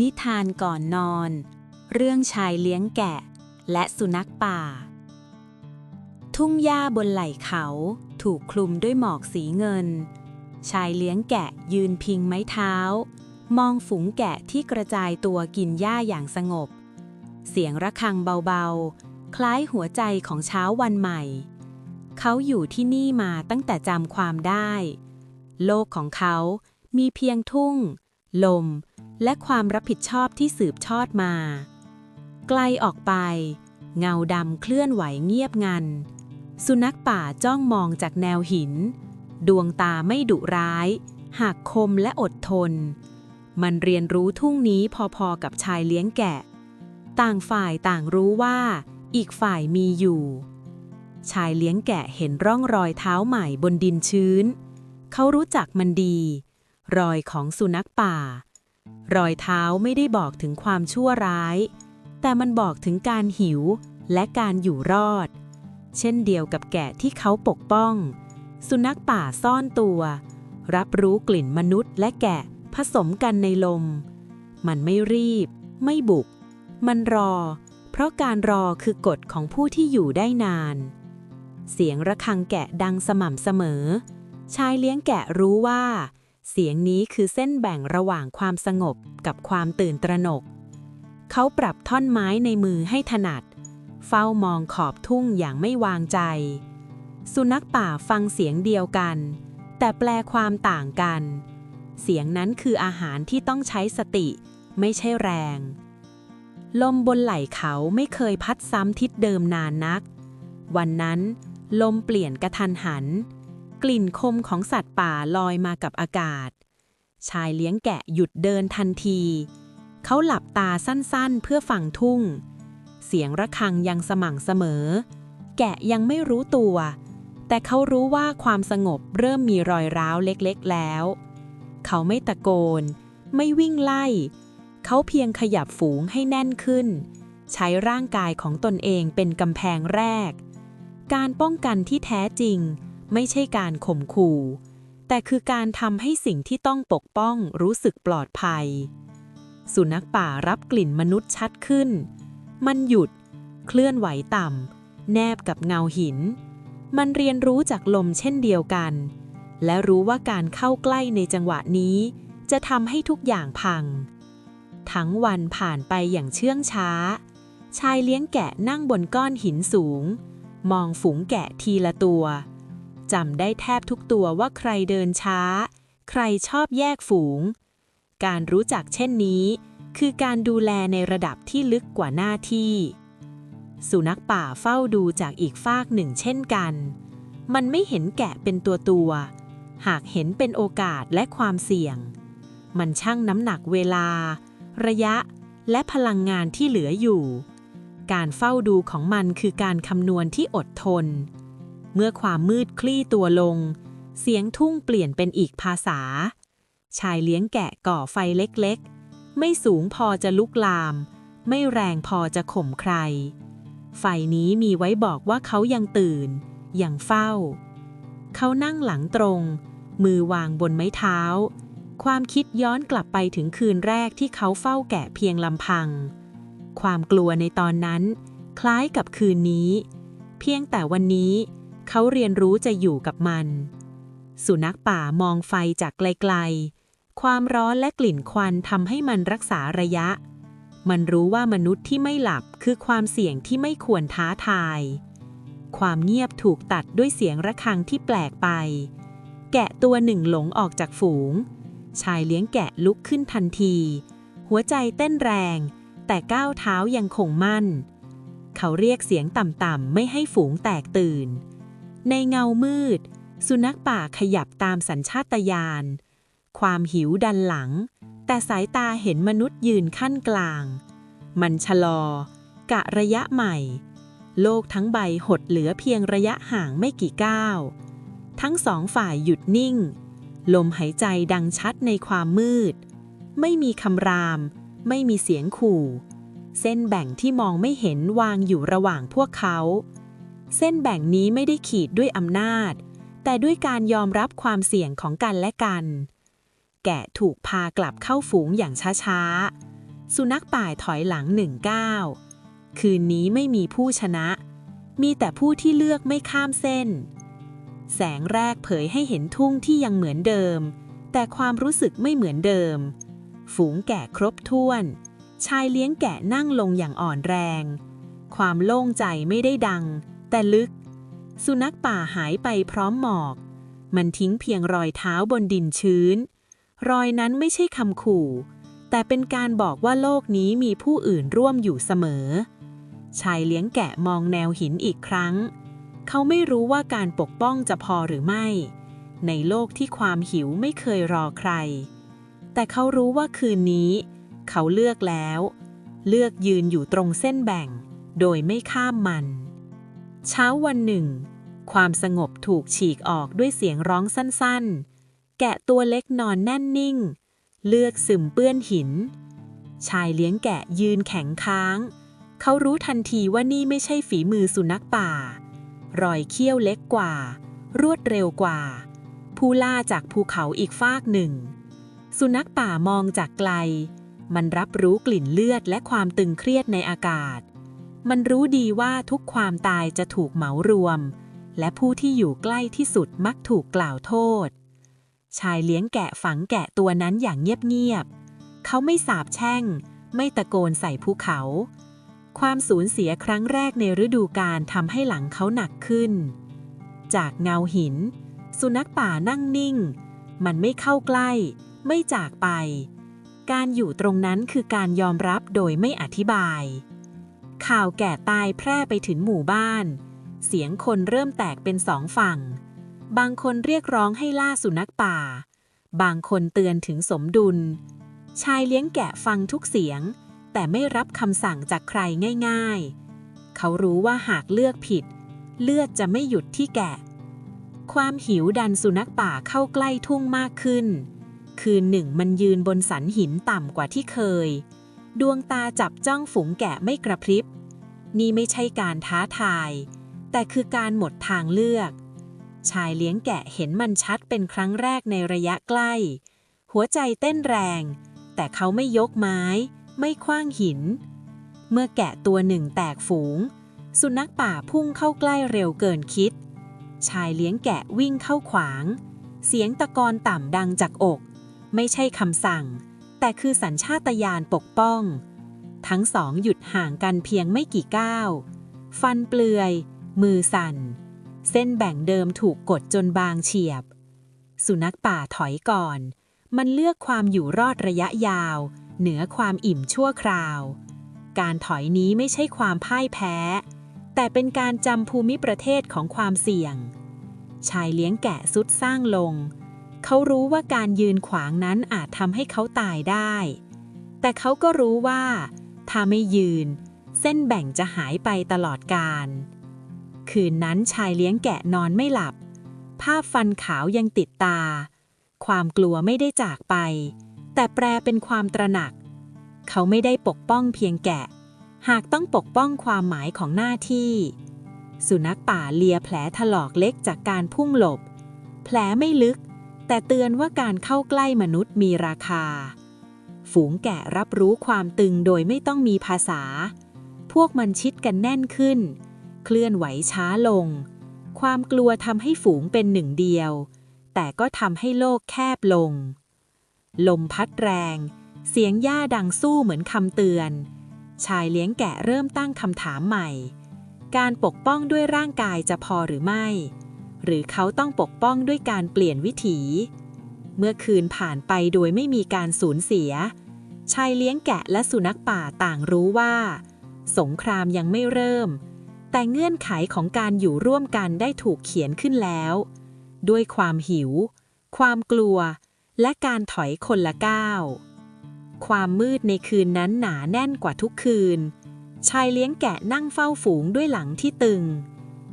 นิทานก่อนนอน เรื่องชายเลี้ยงแกะ และสุนัขป่า ทุ่งหญ้าบนไหล่เขาถูกคลุมด้วยหมอกสีเงิน ชายเลี้ยงแกะยืนพิงไม้เท้า มองฝูงแกะที่กระจายตัวกินหญ้าอย่างสงบ เสียงระฆังเบาๆ คล้ายหัวใจของเช้าวันใหม่ เขาอยู่ที่นี่มาตั้งแต่จำความได้ โลกของเขามีเพียงทุ่ง ลม และความรับผิดชอบที่สืบทอดมา ไกลออกไป เงาดำเคลื่อนไหวเงียบงัน สุนัขป่าจ้องมองจากแนวหิน ดวงตาไม่ดุร้าย หากคมและอดทน มันเรียนรู้ทุ่งนี้พอๆกับชายเลี้ยงแกะ ต่างฝ่ายต่างรู้ว่า อีกฝ่ายมีอยู่ ชายเลี้ยงแกะเห็นร่องรอยเท้าใหม่บนดินชื้น เขารู้จักมันดี รอยของสุนัขป่า รอยเท้าไม่ได้บอกถึงความชั่วร้าย แต่มันบอกถึงการหิวและการอยู่รอด เช่นเดียวกับแกะที่เขาปกป้อง สุนัขป่าซ่อนตัว รับรู้กลิ่นมนุษย์และแกะผสมกันในลม มันไม่รีบ ไม่บุก มันรอ เพราะการรอคือกฎของผู้ที่อยู่ได้นาน เสียงระฆังแกะดังสม่ำเสมอ ชายเลี้ยงแกะรู้ว่า เสียงนี้คือเส้นแบ่งระหว่างความสงบกับความตื่นตระหนก เขาปรับท่อนไม้ในมือให้ถนัด เฝ้ามองขอบทุ่งอย่างไม่วางใจ สุนัขป่าฟังเสียงเดียวกัน แต่แปลความต่างกัน เสียงนั้นคืออาหารที่ต้องใช้สติ ไม่ใช่แรง ลมบนไหล่เขาไม่เคยพัดซ้ำทิศเดิมนานนัก วันนั้น ลมเปลี่ยนกระทันหัน กลิ่นคมของสัตว์ป่าลอยมากับอากาศ ชายเลี้ยงแกะหยุดเดินทันที เขาหลับตาสั้นๆเพื่อฟังทุ่ง เสียงระฆังยังสม่ำเสมอ แกะยังไม่รู้ตัว แต่เขารู้ว่าความสงบเริ่มมีรอยร้าวเล็กๆแล้ว เขาไม่ตะโกน ไม่วิ่งไล่ เขาเพียงขยับฝูงให้แน่นขึ้น ใช้ร่างกายของตนเองเป็นกำแพงแรก การป้องกันที่แท้จริง ไม่ใช่การข่มขู่ แต่คือการทำให้สิ่งที่ต้องปกป้องรู้สึกปลอดภัย สุนัขป่ารับกลิ่นมนุษย์ชัดขึ้น มันหยุด เคลื่อนไหวต่ำ แนบกับเงาหิน มันเรียนรู้จากลมเช่นเดียวกัน และรู้ว่าการเข้าใกล้ในจังหวะนี้ จะทำให้ทุกอย่างพัง ทั้งวันผ่านไปอย่างเชื่องช้า ชายเลี้ยงแกะนั่งบนก้อนหินสูงมองฝูงแกะทีละตัว จำได้แทบทุกตัวว่าใครเดินช้า ใครชอบแยกฝูง การรู้จักเช่นนี้ คือการดูแลในระดับที่ลึกกว่าหน้าที่ สุนัขป่าเฝ้าดูจากอีกฟากหนึ่งเช่นกัน มันไม่เห็นแกะเป็นตัวตัว หากเห็นเป็นโอกาสและความเสี่ยง มันชั่งน้ำหนักเวลา ระยะและพลังงานที่เหลืออยู่ การเฝ้าดูของมันคือการคำนวณที่อดทน เมื่อความมืดคลี่ตัวลง เสียงทุ่งเปลี่ยนเป็นอีกภาษา ชายเลี้ยงแกะก่อไฟเล็กๆ ไม่สูงพอจะลุกลาม ไม่แรงพอจะข่มใคร ไฟนี้มีไว้บอกว่าเขายังตื่น ยังเฝ้า เขานั่งหลังตรง มือวางบนไม้เท้า ความคิดย้อนกลับไปถึงคืนแรกที่เขาเฝ้าแกะเพียงลำพัง ความกลัวในตอนนั้น คล้ายกับคืนนี้ เพียงแต่วันนี้ เขาเรียนรู้จะอยู่กับมัน สุนัขป่ามองไฟจากไกลๆ ความร้อนและกลิ่นควันทำให้มันรักษาระยะ มันรู้ว่ามนุษย์ที่ไม่หลับคือความเสี่ยงที่ไม่ควรท้าทาย ความเงียบถูกตัดด้วยเสียงระฆังที่แปลกไป แกะตัวหนึ่งหลงออกจากฝูง ชายเลี้ยงแกะลุกขึ้นทันที หัวใจเต้นแรง แต่ก้าวเท้ายังคงมั่นเขาเรียกเสียงต่ำๆไม่ให้ฝูงแตกตื่น ในเงามืด สุนัขป่าขยับตามสัญชาตญาณ ความหิวดันหลัง แต่สายตาเห็นมนุษย์ยืนขั้นกลาง มันชะลอ กะระยะใหม่ โลกทั้งใบหดเหลือเพียงระยะห่างไม่กี่ก้าว ทั้งสองฝ่ายหยุดนิ่ง ลมหายใจดังชัดในความมืด ไม่มีคำราม ไม่มีเสียงขู่ เส้นแบ่งที่มองไม่เห็นวางอยู่ระหว่างพวกเขา เส้นแบ่งนี้ไม่ได้ขีดด้วยอำนาจ แต่ด้วยการยอมรับความเสี่ยงของกันและกัน แกะถูกพากลับเข้าฝูงอย่างช้าๆ สุนัขป่ายถอยหลังหนึ่งก้าวคืนนี้ไม่มีผู้ชนะ มีแต่ผู้ที่เลือกไม่ข้ามเส้น แสงแรกเผยให้เห็นทุ่งที่ยังเหมือนเดิม แต่ความรู้สึกไม่เหมือนเดิม ฝูงแกะครบถ้วน ชายเลี้ยงแกะนั่งลงอย่างอ่อนแรง ความโล่งใจไม่ได้ดัง แต่ลึก สุนัขป่าหายไปพร้อมหมอก มันทิ้งเพียงรอยเท้าบนดินชื้น รอยนั้นไม่ใช่คำขู่ แต่เป็นการบอกว่าโลกนี้มีผู้อื่นร่วมอยู่เสมอ ชายเลี้ยงแกะมองแนวหินอีกครั้ง เขาไม่รู้ว่าการปกป้องจะพอหรือไม่ ในโลกที่ความหิวไม่เคยรอใคร แต่เขารู้ว่าคืนนี้ เขาเลือกแล้ว เลือกยืนอยู่ตรงเส้นแบ่ง โดยไม่ข้ามมัน เช้าวันหนึ่ง ความสงบถูกฉีกออกด้วยเสียงร้องสั้นๆ แกะตัวเล็กนอนแน่นนิ่ง เลือกซึมเปื้อนหิน ชายเลี้ยงแกะยืนแข็งค้าง เขารู้ทันทีว่านี่ไม่ใช่ฝีมือสุนัขป่า รอยเขี้ยวเล็กกว่า รวดเร็วกว่า ผู้ล่าจากภูเขาอีกฟากหนึ่ง สุนัขป่ามองจากไกล มันรับรู้กลิ่นเลือดและความตึงเครียดในอากาศ มันรู้ดีว่าทุกความตายจะถูกเหมารวม และผู้ที่อยู่ใกล้ที่สุดมักถูกกล่าวโทษ ชายเลี้ยงแกะฝังแกะตัวนั้นอย่างเงียบๆ เขาไม่สาบแช่ง ไม่ตะโกนใส่ภูเขา ความสูญเสียครั้งแรกในฤดูกาลทำให้หลังเขาหนักขึ้น จากเงาหิน สุนัขป่านั่งนิ่ง มันไม่เข้าใกล้ ไม่จากไป การอยู่ตรงนั้นคือการยอมรับโดยไม่อธิบาย ข่าวแก่ตายแพร่ไปถึงหมู่บ้าน เสียงคนเริ่มแตกเป็นสองฝั่ง บางคนเรียกร้องให้ล่าสุนัขป่า บางคนเตือนถึงสมดุล ชายเลี้ยงแกะฟังทุกเสียง แต่ไม่รับคำสั่งจากใครง่าย ๆ เขารู้ว่าหากเลือกผิด เลือดจะไม่หยุดที่แกะ ความหิวดันสุนัขป่าเข้าใกล้ทุ่งมากขึ้น คืนหนึ่งมันยืนบนสันหินต่ำกว่าที่เคย ดวงตาจับจ้องฝูงแกะไม่กระพริบ นี่ไม่ใช่การท้าทาย แต่คือการหมดทางเลือก ชายเลี้ยงแกะเห็นมันชัดเป็นครั้งแรกในระยะใกล้ หัวใจเต้นแรง แต่เขาไม่ยกไม้ ไม่คว้างหิน เมื่อแกะตัวหนึ่งแตกฝูง สุนัขป่าพุ่งเข้าใกล้เร็วเกินคิด ชายเลี้ยงแกะวิ่งเข้าขวาง เสียงตะกอนต่ำดังจากอก ไม่ใช่คำสั่ง แต่คือสัญชาตญาณปกป้อง ทั้งสองหยุดห่างกันเพียงไม่กี่ก้าว ฟันเปลือย มือสั่น เส้นแบ่งเดิมถูกกดจนบางเฉียบ สุนัขป่าถอยก่อน มันเลือกความอยู่รอดระยะยาว เหนือความอิ่มชั่วคราว การถอยนี้ไม่ใช่ความพ่ายแพ้ แต่เป็นการจำภูมิประเทศของความเสี่ยง ชายเลี้ยงแกะสุดสร้างลง เขารู้ว่าการยืนขวางนั้นอาจทำให้เขาตายได้ แต่เขาก็รู้ว่า ถ้าไม่ยืน เส้นแบ่งจะหายไปตลอดกาลคืนนั้นชายเลี้ยงแกะนอนไม่หลับ ภาพฟันขาวยังติดตา ความกลัวไม่ได้จากไป แต่แปลเป็นความตระหนัก เขาไม่ได้ปกป้องเพียงแกะ หากต้องปกป้องความหมายของหน้าที่ สุนัขป่าเลียแผลถลอกเล็กจากการพุ่งหลบ แผลไม่ลึก แต่เตือนว่าการเข้าใกล้มนุษย์มีราคา ฝูงแกะรับรู้ความตึงโดยไม่ต้องมีภาษา พวกมันชิดกันแน่นขึ้น เคลื่อนไหวช้าลง ความกลัวทำให้ฝูงเป็นหนึ่งเดียว แต่ก็ทำให้โลกแคบลง ลมพัดแรง เสียงหญ้าดังสู้เหมือนคำเตือน ชายเลี้ยงแกะเริ่มตั้งคำถามใหม่ การปกป้องด้วยร่างกายจะพอหรือไม่ หรือเขาต้องปกป้องด้วยการเปลี่ยนวิถี เมื่อคืนผ่านไปโดยไม่มีการสูญเสีย ชายเลี้ยงแกะและสุนัขป่าต่างรู้ว่า สงครามยังไม่เริ่ม แต่เงื่อนไขของการอยู่ร่วมกันได้ถูกเขียนขึ้นแล้ว ด้วยความหิว ความกลัว และการถอยคนละก้าวความมืดในคืนนั้นหนาแน่นกว่าทุกคืน ชายเลี้ยงแกะนั่งเฝ้าฝูงด้วยหลังที่ตึง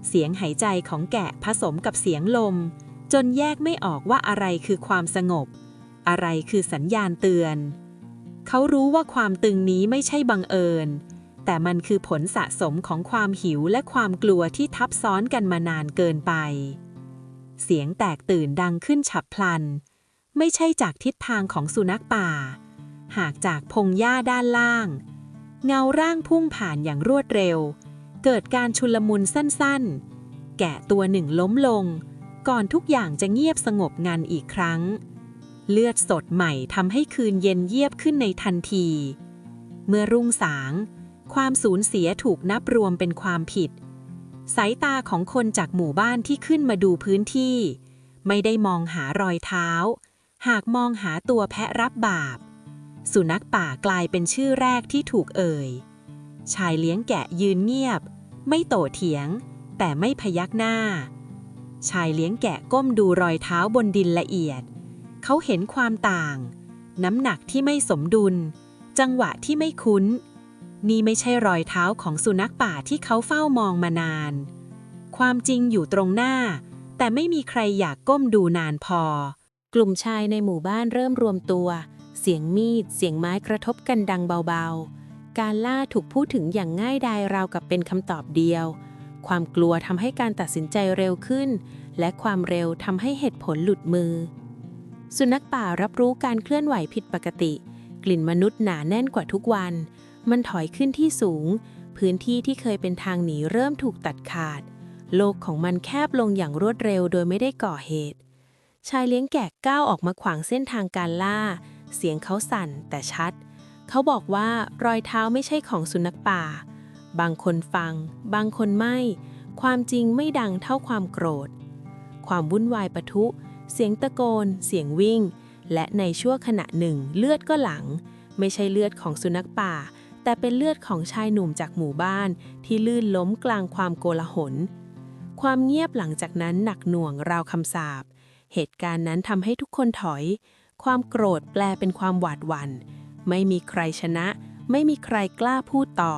เสียงหายใจของแกะผสมกับเสียงลม จนแยกไม่ออกว่าอะไรคือความสงบ อะไรคือสัญญาณเตือน เขารู้ว่าความตึงนี้ไม่ใช่บังเอิญ แต่มันคือผลสะสมของความหิวและความกลัวที่ทับซ้อนกันมานานเกินไป เสียงแตกตื่นดังขึ้นฉับพลัน ไม่ใช่จากทิศทางของสุนัขป่า หากจากพงหญ้าด้านล่าง เงาร่างพุ่งผ่านอย่างรวดเร็ว เกิดการชุลมุนสั้นๆ แกะตัวหนึ่งล้มลง ก่อนทุกอย่างจะเงียบสงบงันอีกครั้ง เลือดสดใหม่ทำให้คืนเย็นเยียบขึ้นในทันที เมื่อรุ่งสาง ความสูญเสียถูกนับรวมเป็นความผิด สายตาของคนจากหมู่บ้านที่ขึ้นมาดูพื้นที่ ไม่ได้มองหารอยเท้า หากมองหาตัวแพะรับบาป สุนัขป่ากลายเป็นชื่อแรกที่ถูกเอ่ย ชายเลี้ยงแกะยืนเงียบ ไม่โตเถียง แต่ไม่พยักหน้า ชายเลี้ยงแกะก้มดูรอยเท้าบนดินละเอียด เขาเห็นความต่าง น้ำหนักที่ไม่สมดุล จังหวะที่ไม่คุ้น นี่ไม่ใช่รอยเท้าของสุนัขป่าที่เขาเฝ้ามองมานาน ความจริงอยู่ตรงหน้า แต่ไม่มีใครอยากก้มดูนานพอ กลุ่มชายในหมู่บ้านเริ่มรวมตัว เสียงมีด เสียงไม้กระทบกันดังเบาๆ การล่าถูกพูดถึงอย่างง่ายดายราวกับเป็นคำตอบเดียว ความกลัวทำให้การตัดสินใจเร็วขึ้น และความเร็วทำให้เหตุผลหลุดมือ สุนัขป่ารับรู้การเคลื่อนไหวผิดปกติ กลิ่นมนุษย์หนาแน่นกว่าทุกวัน มันถอยขึ้นที่สูง พื้นที่ที่เคยเป็นทางหนีเริ่มถูกตัดขาด โลกของมันแคบลงอย่างรวดเร็วโดยไม่ได้ก่อเหตุ ชายเลี้ยงแกะก้าวออกมาขวางเส้นทางการล่า เสียงเขาสั่นแต่ชัดเขาบอกว่ารอยเท้าไม่ใช่ของสุนัขป่า บางคนฟัง บางคนไม่ ความจริงไม่ดังเท่าความโกรธ ความวุ่นวายปะทุ เสียงตะโกน เสียงวิ่ง และในชั่วขณะหนึ่งเลือดก็หลัง ไม่ใช่เลือดของสุนัขป่า แต่เป็นเลือดของชายหนุ่มจากหมู่บ้าน ที่ลื่นล้มกลางความโกลาหล ความเงียบหลังจากนั้นหนักหน่วงราวคำสาปเหตุการณ์นั้นทำให้ทุกคนถอย ความโกรธแปลเป็นความหวาดหวัน่น ไม่มีใครชนะ ไม่มีใครกล้าพูดต่อ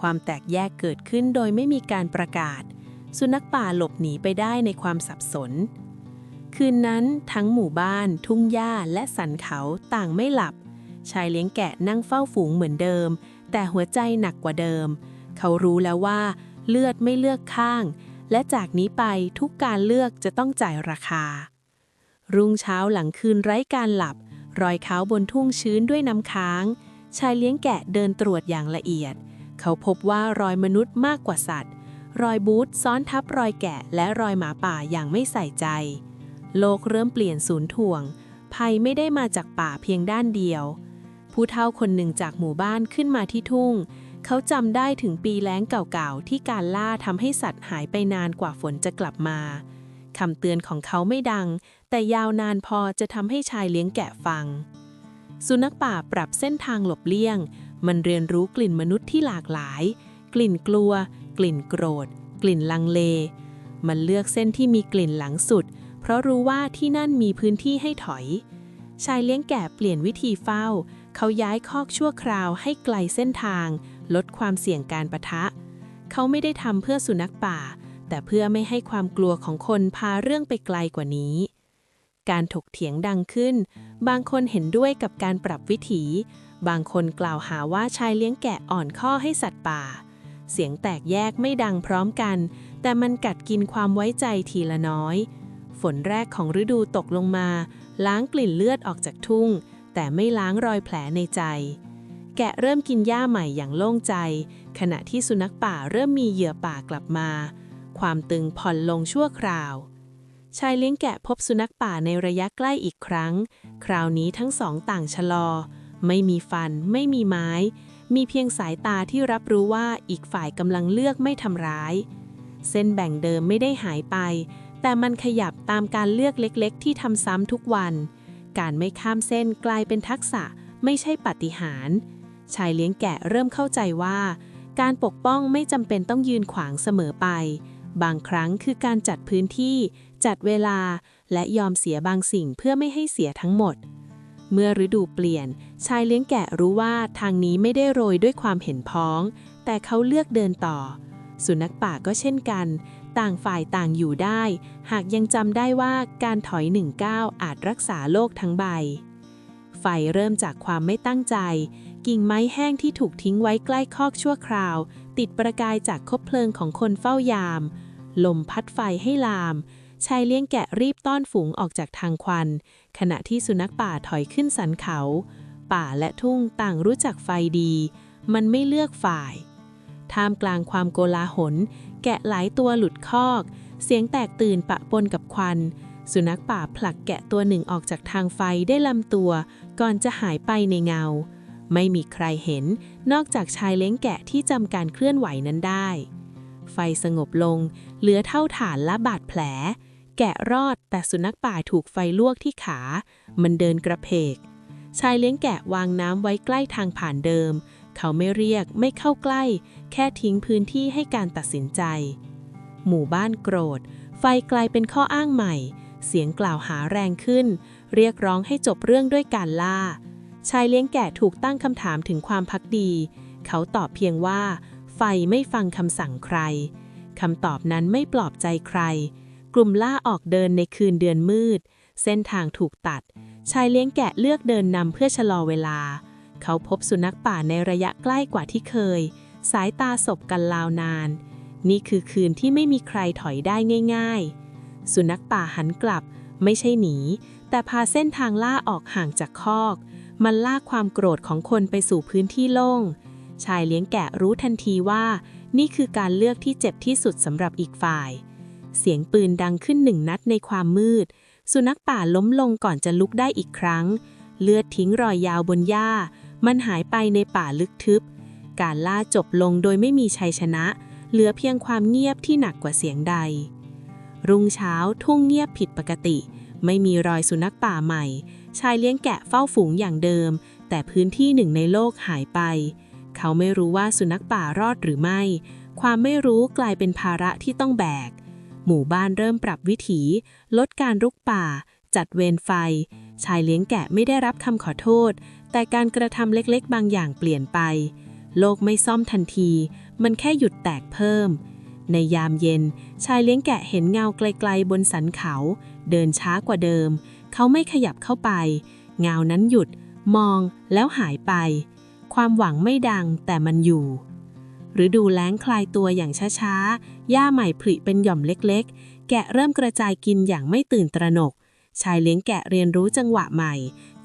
ความแตกแยกเกิดขึ้นโดยไม่มีการประกาศ สุนัขป่าหลบหนีไปได้ในความสับสน คืนนั้นทั้งหมู่บ้าน ทุ่งหญ้าและสันเขาต่างไม่หลับ ชายเลี้ยงแกะนั่งเฝ้าฝูงเหมือนเดิม แต่หัวใจหนักกว่าเดิม เขารู้แล้วว่า เลือดไม่เลือกข้าง และจากนี้ไปทุกการเลือกจะต้องจ่ายราคา รุ่งเช้าหลังคืนไร้การหลับ รอยเท้าบนทุ่งชื้นด้วยน้ำค้าง ชายเลี้ยงแกะเดินตรวจอย่างละเอียด เขาพบว่ารอยมนุษย์มากกว่าสัตว์ รอยบูทซ้อนทับรอยแกะและรอยหมาป่าอย่างไม่ใส่ใจ โลกเริ่มเปลี่ยนศูนย์ถ่วง ภัยไม่ได้มาจากป่าเพียงด้านเดียว ผู้เฒ่าคนหนึ่งจากหมู่บ้านขึ้นมาที่ทุ่ง เขาจำได้ถึงปีแล้งเก่าๆที่การล่าทำให้สัตว์หายไปนานกว่าฝนจะกลับมา คำเตือนของเขาไม่ดัง แต่ยาวนานพอจะทำให้ชายเลี้ยงแกะฟัง สุนัขป่าปรับเส้นทางหลบเลี่ยง มันเรียนรู้กลิ่นมนุษย์ที่หลากหลาย กลิ่นกลัว กลิ่นโกรธ กลิ่นลังเล มันเลือกเส้นที่มีกลิ่นหลังสุด เพราะรู้ว่าที่นั่นมีพื้นที่ให้ถอย ชายเลี้ยงแกะเปลี่ยนวิธีเฝ้า เขาย้ายคอกชั่วคราวให้ไกลเส้นทาง ลดความเสี่ยงการประทะ เขาไม่ได้ทำเพื่อสุนัขป่า แต่เพื่อไม่ให้ความกลัวของคนพาเรื่องไปไกลกว่านี้ การถกเถียงดังขึ้น บางคนเห็นด้วยกับการปรับวิถี บางคนกล่าวหาว่าชายเลี้ยงแกะอ่อนข้อให้สัตว์ป่า เสียงแตกแยกไม่ดังพร้อมกัน แต่มันกัดกินความไว้ใจทีละน้อย ฝนแรกของฤดูตกลงมา ล้างกลิ่นเลือดออกจากทุ่ง แต่ไม่ล้างรอยแผลในใจแกะเริ่มกินหญ้าใหม่อย่างโล่งใจ ขณะที่สุนัขป่าเริ่มมีเหยื่อป่ากลับมา ความตึงผ่อนลงชั่วคราว ชายเลี้ยงแกะพบสุนัขป่าในระยะใกล้อีกครั้ง คราวนี้ทั้งสองต่างชะลอ ไม่มีฟัน ไม่มีไม้ มีเพียงสายตาที่รับรู้ว่าอีกฝ่ายกำลังเลือกไม่ทำร้าย เส้นแบ่งเดิมไม่ได้หายไป แต่มันขยับตามการเลือกเล็ก ๆ ที่ทำซ้ำทุกวัน การไม่ข้ามเส้นกลายเป็นทักษะไม่ใช่ปาฏิหาริย์ชายเลี้ยงแกะเริ่มเข้าใจว่า การปกป้องไม่จำเป็นต้องยืนขวางเสมอไป บางครั้งคือการจัดพื้นที่ จัดเวลา และยอมเสียบางสิ่งเพื่อไม่ให้เสียทั้งหมด เมื่อฤดูเปลี่ยน ชายเลี้ยงแกะรู้ว่าทางนี้ไม่ได้โรยด้วยความเห็นพ้อง แต่เขาเลือกเดินต่อ สุนัขป่าก็เช่นกัน ต่างฝ่ายต่างอยู่ได้ หากยังจำได้ว่าการถอยหนึ่งก้าวอาจรักษาโลกทั้งใบ ไฟเริ่มจากความไม่ตั้งใจ กิ่งไม้แห้งที่ถูกทิ้งไว้ใกล้คอกชั่วคราวติดประกายจากคบเพลิงของคนเฝ้ายาม ลมพัดไฟให้ลาม ชายเลี้ยงแกะรีบต้อนฝูงออกจากทางควัน ขณะที่สุนัขป่าถอยขึ้นสันเขาปป่าและทุ่งต่างรู้จักไฟดี มันไม่เลือกฝ่าย ท่ามกลางความโกลาหล แกะหลายตัวหลุดคอก เสียงแตกตื่นปะปนกับควัน สุนัขป่าผลักแกะตัวหนึ่งออกจากทางไฟได้ลำตัว ก่อนจะหายไปในเงา ไม่มีใครเห็น นอกจากชายเลี้ยงแกะที่จำการเคลื่อนไหวนั้นได้ ไฟสงบลง เหลือเท่าฐานและบาดแผล แกะรอดแต่สุนัขป่าถูกไฟลวกที่ขา มันเดินกระเพก ชายเลี้ยงแกะวางน้ำไว้ใกล้ทางผ่านเดิม เขาไม่เรียกไม่เข้าใกล้ แค่ทิ้งพื้นที่ให้การตัดสินใจ หมู่บ้านโกรธ ไฟกลายเป็นข้ออ้างใหม่ เสียงกล่าวหาแรงขึ้น เรียกร้องให้จบเรื่องด้วยการล่า ชายเลี้ยงแกะถูกตั้งคำถามถึงความพักดี เขาตอบเพียงว่า ไฟไม่ฟังคำสั่งใคร คำตอบนั้นไม่ปลอบใจใคร กลุ่มล่าออกเดินในคืนเดือนมืด เส้นทางถูกตัด ชายเลี้ยงแกะเลือกเดินนำเพื่อชะลอเวลา เขาพบสุนัขป่าในระยะใกล้กว่าที่เคย สายตาสบกันลาวนาน นี่คือคืนที่ไม่มีใครถอยได้ง่าย ๆ สุนัขป่าหันกลับ ไม่ใช่หนี แต่พาเส้นทางล่าออกห่างจากคอก มันล่าความโกรธของคนไปสู่พื้นที่โล่ง ชายเลี้ยงแกะรู้ทันทีว่า นี่คือการเลือกที่เจ็บที่สุดสำหรับอีกฝ่าย เสียงปืนดังขึ้นหนึ่งนัดในความมืด สุนัขป่าล้มลงก่อนจะลุกได้อีกครั้ง เลือดทิ้งรอยยาวบนหญ้า มันหายไปในป่าลึกทึบ การล่าจบลงโดยไม่มีชัยชนะ เหลือเพียงความเงียบที่หนักกว่าเสียงใด รุ่งเช้าทุ่งเงียบผิดปกติ ไม่มีรอยสุนัขป่าใหม่ ชายเลี้ยงแกะเฝ้าฝูงอย่างเดิม แต่พื้นที่หนึ่งในโลกหายไป เขาไม่รู้ว่าสุนัขป่ารอดหรือไม่ ความไม่รู้กลายเป็นภาระที่ต้องแบก หมู่บ้านเริ่มปรับวิถี ลดการรุกป่า จัดเวรไฟ ชายเลี้ยงแกะไม่ได้รับคำขอโทษ แต่การกระทำเล็กๆ บางอย่างเปลี่ยนไป โลกไม่ซ่อมทันที มันแค่หยุดแตกเพิ่ม ในยามเย็น ชายเลี้ยงแกะเห็นเงาไกลๆบนสันเขา เดินช้ากว่าเดิม เขาไม่ขยับเข้าไป เงานั้นหยุด มองแล้วหายไป ความหวังไม่ดังแต่มันอยู่ฤดูแล้งคลายตัวอย่างช้าๆ หญ้าใหม่ผลิเป็นหย่อมเล็กๆ แกะเริ่มกระจายกินอย่างไม่ตื่นตระหนก ชายเลี้ยงแกะเรียนรู้จังหวะใหม่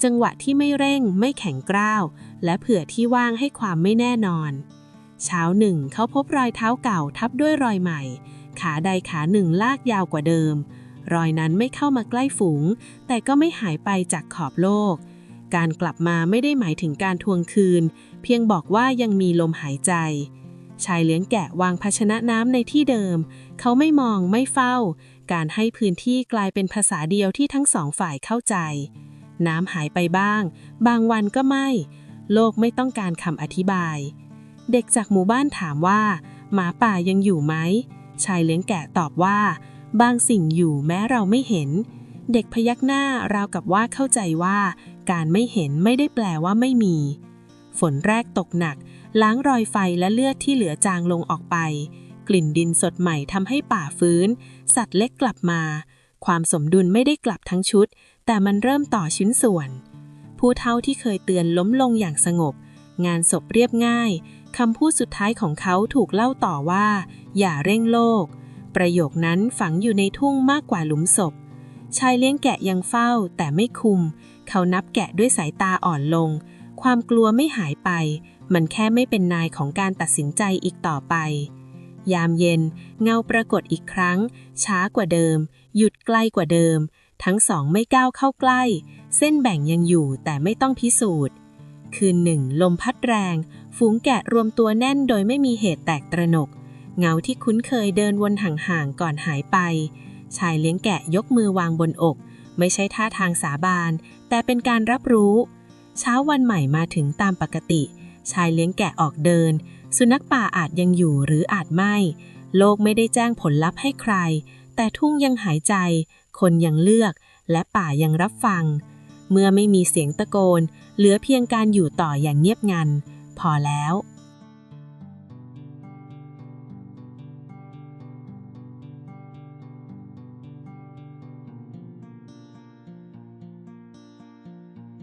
จังหวะที่ไม่เร่ง ไม่แข็งกร้าว และเผื่อที่ว่างให้ความไม่แน่นอน เช้าหนึ่งเขาพบรอยเท้าเก่าทับด้วยรอยใหม่ ขาใดขาหนึ่งลากยาวกว่าเดิม รอยนั้นไม่เข้ามาใกล้ฝูง แต่ก็ไม่หายไปจากขอบโลก การกลับมาไม่ได้หมายถึงการทวงคืน เพียงบอกว่ายังมีลมหายใจ ชายเลี้ยงแกะวางภาชนะน้ำในที่เดิม เขาไม่มองไม่เฝ้า การให้พื้นที่กลายเป็นภาษาเดียวที่ทั้งสองฝ่ายเข้าใจ น้ำหายไปบ้าง บางวันก็ไม่ โลกไม่ต้องการคำอธิบาย เด็กจากหมู่บ้านถามว่า หมาป่ายังอยู่ไหม ชายเลี้ยงแกะตอบว่า บางสิ่งอยู่แม้เราไม่เห็นเด็กพยักหน้าราวกับว่าเข้าใจว่า การไม่เห็นไม่ได้แปลว่าไม่มี ฝนแรกตกหนัก ล้างรอยไฟและเลือดที่เหลือจางลงออกไป กลิ่นดินสดใหม่ทำให้ป่าฟื้น สัตว์เล็กกลับมา ความสมดุลไม่ได้กลับทั้งชุด แต่มันเริ่มต่อชิ้นส่วน ผู้เฒ่าที่เคยเตือนล้มลงอย่างสงบ งานศพเรียบง่ายคำพูดสุดท้ายของเขาถูกเล่าต่อว่า อย่าเร่งโลก ประโยคนั้นฝังอยู่ในทุ่งมากกว่าหลุมศพชายเลี้ยงแกะยังเฝ้าแต่ไม่คุม เขานับแกะด้วยสายตาอ่อนลง ความกลัวไม่หายไป มันแค่ไม่เป็นนายของการตัดสินใจอีกต่อไป ยามเย็น เงาปรากฏอีกครั้ง ช้ากว่าเดิม หยุดใกล้กว่าเดิม ทั้งสองไม่ก้าวเข้าใกล้ เส้นแบ่งยังอยู่แต่ไม่ต้องพิสูจน์ คืนหนึ่ง ลมพัดแรง ฝูงแกะรวมตัวแน่นโดยไม่มีเหตุแตกตระหนก เงาที่คุ้นเคยเดินวนห่างๆก่อนหายไป ชายเลี้ยงแกะยกมือวางบนอก ไม่ใช่ท่าทางสาบาน แต่เป็นการรับรู้ เช้าวันใหม่มาถึงตามปกติ ชายเลี้ยงแกะออกเดิน สุนัขป่าอาจยังอยู่หรืออาจไม่ โลกไม่ได้แจ้งผลลัพธ์ให้ใคร แต่ทุ่งยังหายใจ คนยังเลือก และป่ายังรับฟัง เมื่อไม่มีเสียงตะโกน เหลือเพียงการอยู่ต่ออย่างเงียบงัน พอแล้ว